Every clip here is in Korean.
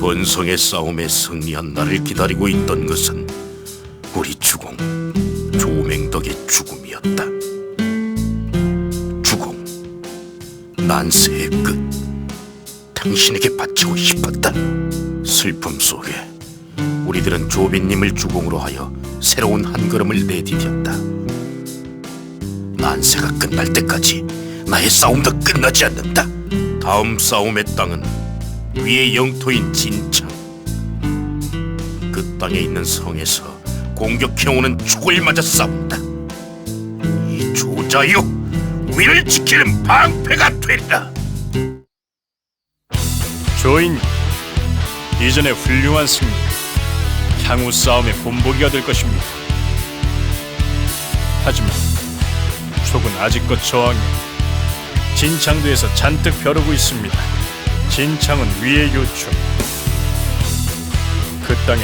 번성의 싸움에 승리한 나를 기다리고 있던 것은 우리 주공 조맹덕의 죽음이었다. 주공, 난세의 끝. 당신에게 바치고 싶었다. 슬픔 속에 우리들은 조빈님을 주공으로 하여 새로운 한 걸음을 내디뎠다. 난세가 끝날 때까지 나의 싸움도 끝나지 않는다. 다음 싸움의 땅은 위의 영토인 진창. 그 땅에 있는 성에서 공격해오는 죽을 맞아 싸운다. 이 조자요, 위를 지키는 방패가 되리라. 조인 이전의 훌륭한 승리 향후 싸움의 본보기가 될 것입니다. 하지만 촉은 아직껏 저항해 진창도에서 잔뜩 벼르고 있습니다. 진창은 위의 요충 그 땅엔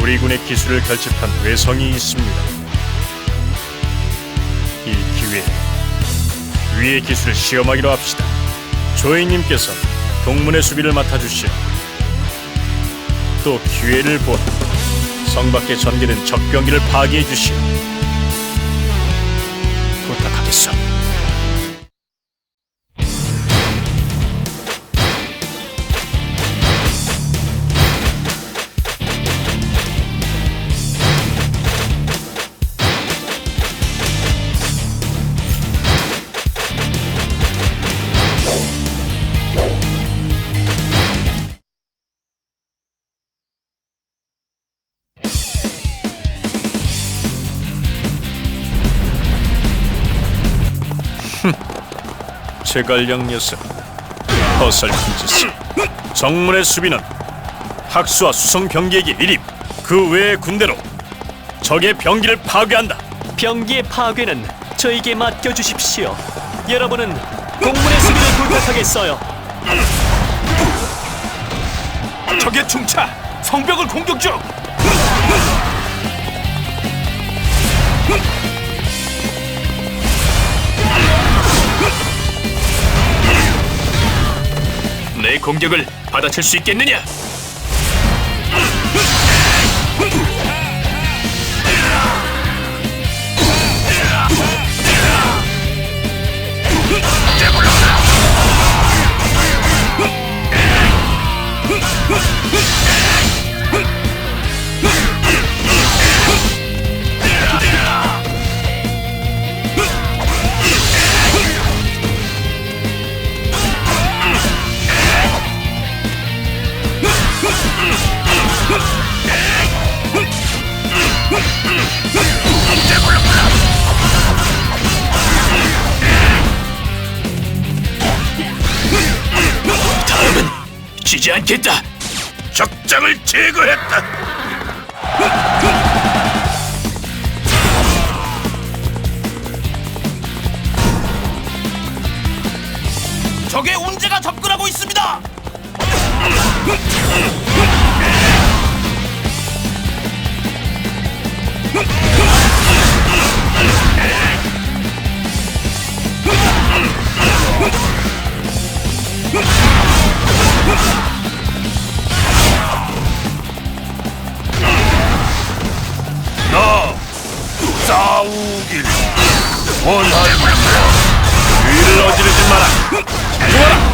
우리 군의 기술을 결집한 외성이 있습니다. 이 기회에 위의 기술을 시험하기로 합시다. 조이님께서 동문의 수비를 맡아주시오. 또 기회를 본 성밖에 전개된 적병기를 파괴해 주시오. 부탁하겠소. 제갈량 녀석 허설픈 짓을 정문의 수비는 학수와 수성 병기에게 일입 그 외의 군대로 적의 병기를 파괴한다 병기의 파괴는 저에게 맡겨주십시오. 여러분은 공문의 수비를 부탁하겠어요. 적의 중차, 성벽을 공격 중. 내 공격을 받아칠 수 있겠느냐? 지지 않겠다. 적장을 제거했다. 적의 운제가 접근하고 있습니다. 너 싸우길 원하는 위를 어지르지 마라. 죽어라.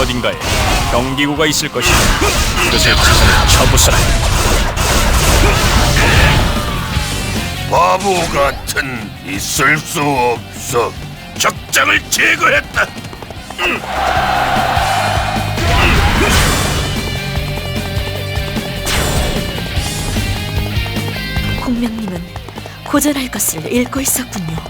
어딘가에 경기구가 있을 것이다 그것을 지선을 쳐부숴라 바보 같은 있을 수 없어. 적장을 제거했다. 공명님은 고전할 것을 읽고 있었군요.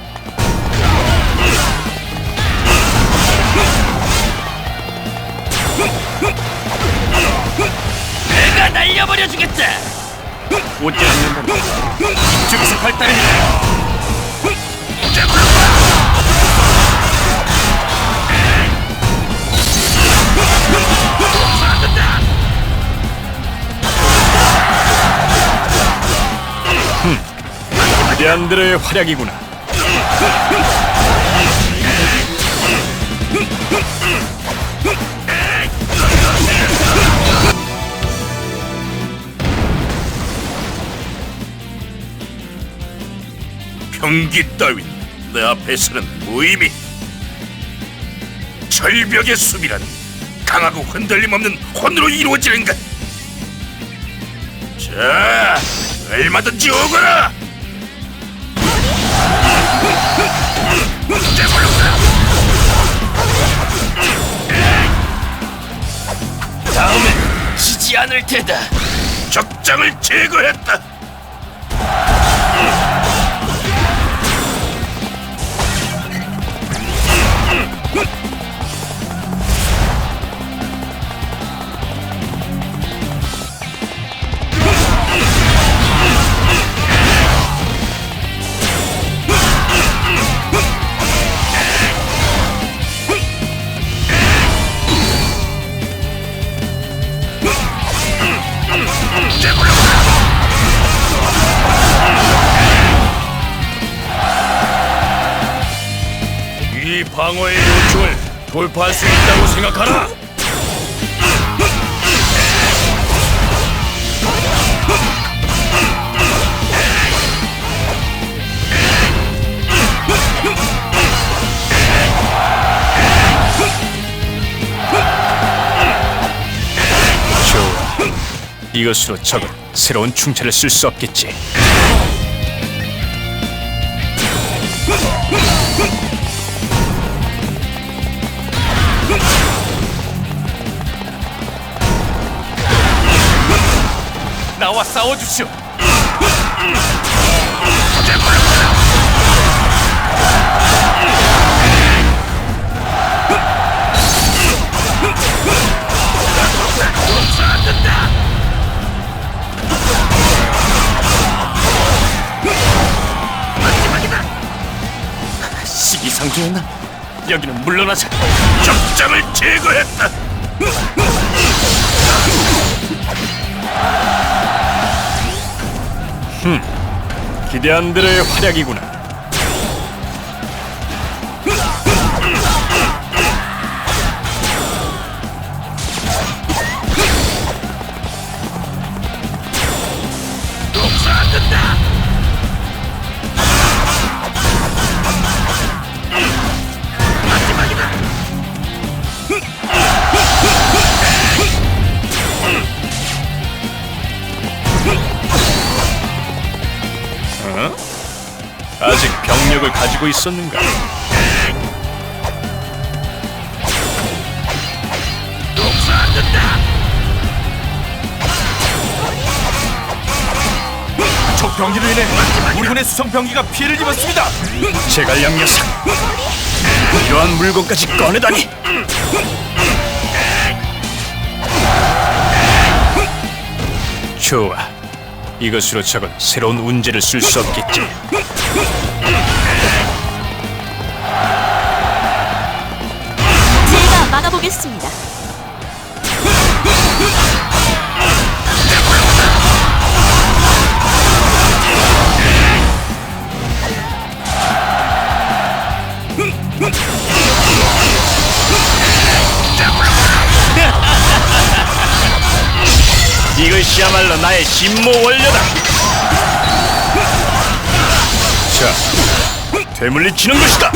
버려주겠다. 웃지 않는다. 집중해서 발달해. 흠, 안드레의 활약이구나. 병기 따윈 내 앞에서는 무의미. 절벽의 수비란 강하고 흔들림 없는 혼으로 이루어지는 것. 자, 얼마든지 오거라. 다음엔 지지 않을 테다. 적장을 제거했다. 돌파할 수 있다고 생각하나? 좋아. 이것으로 적은 새로운 충체를 쓸 수 없겠지. 나와 싸워 주시오. 시기상조였나? 여기는 물러나자. 적장을 제거했다. 기대한들의 활약이구나. 가지고 있었는가? 적 병기로 인해 우리 군의 수성 병기가 피해를 입었습니다. 제갈량 녀석! 이러한 물건까지 꺼내다니! 좋아. 이것으로 적은 새로운 운제를 쓸 수 없겠지. 이것이야말로 나의 신모 원료다. 자, 되물리치는 것이다.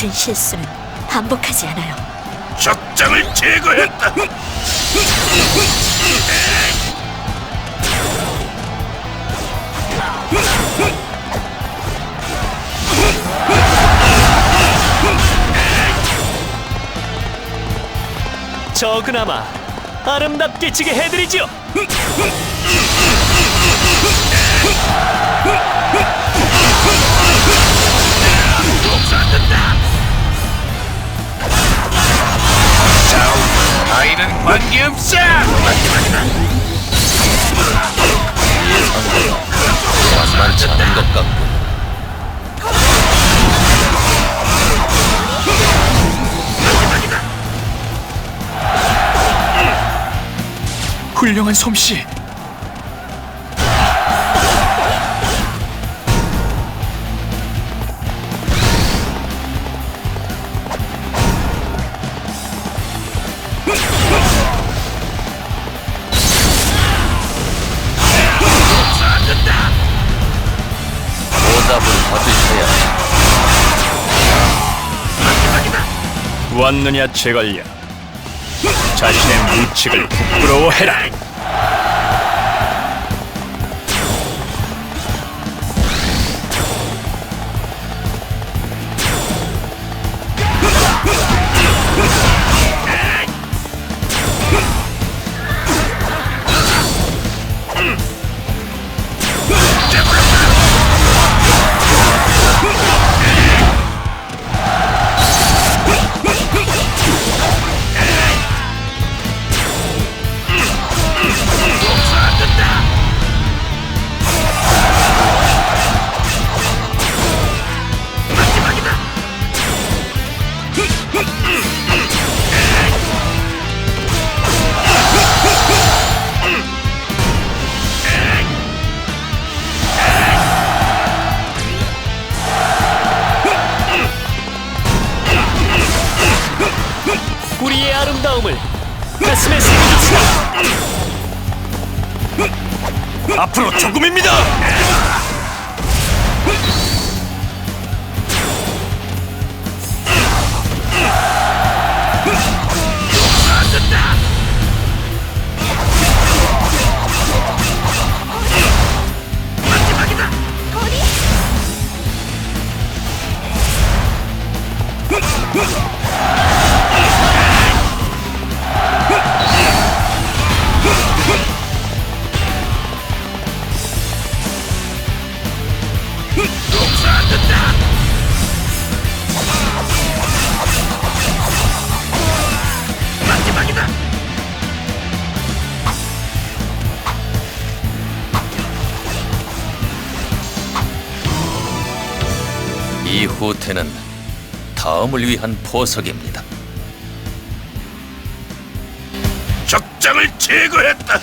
같은 실수는 반복하지 않아요. 적장을 제거했다. 저 그나마 아름답게 지게 해드리죠. 아 않은 것 같고 훌륭한 솜씨. 왔느냐 제걸려 자신의 무책을 부끄러워해라 가슴에 새겨줍시다. 앞으로 조금입니다 후퇴는 다음을 위한 포석입니다. 적장을 제거했다.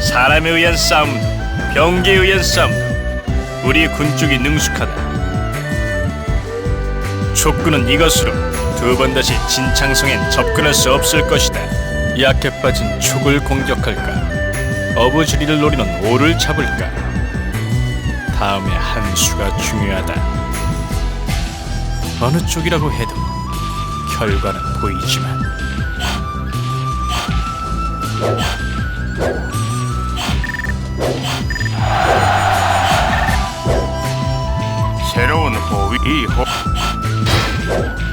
사람에 의한 싸움, 병기에 의한 싸움, 우리 군 쪽이 능숙하다. 촉구는 이것으로 두 번 다시 진창성엔 접근할 수 없을 것이다. 약해 빠진 촉을 공격할까? 어부지리를 노리는 오를 잡을까? 다음에 한 수가 중요하다. 어느 쪽이라고 해도 결과는 보이지만 새로운 호위 호 you.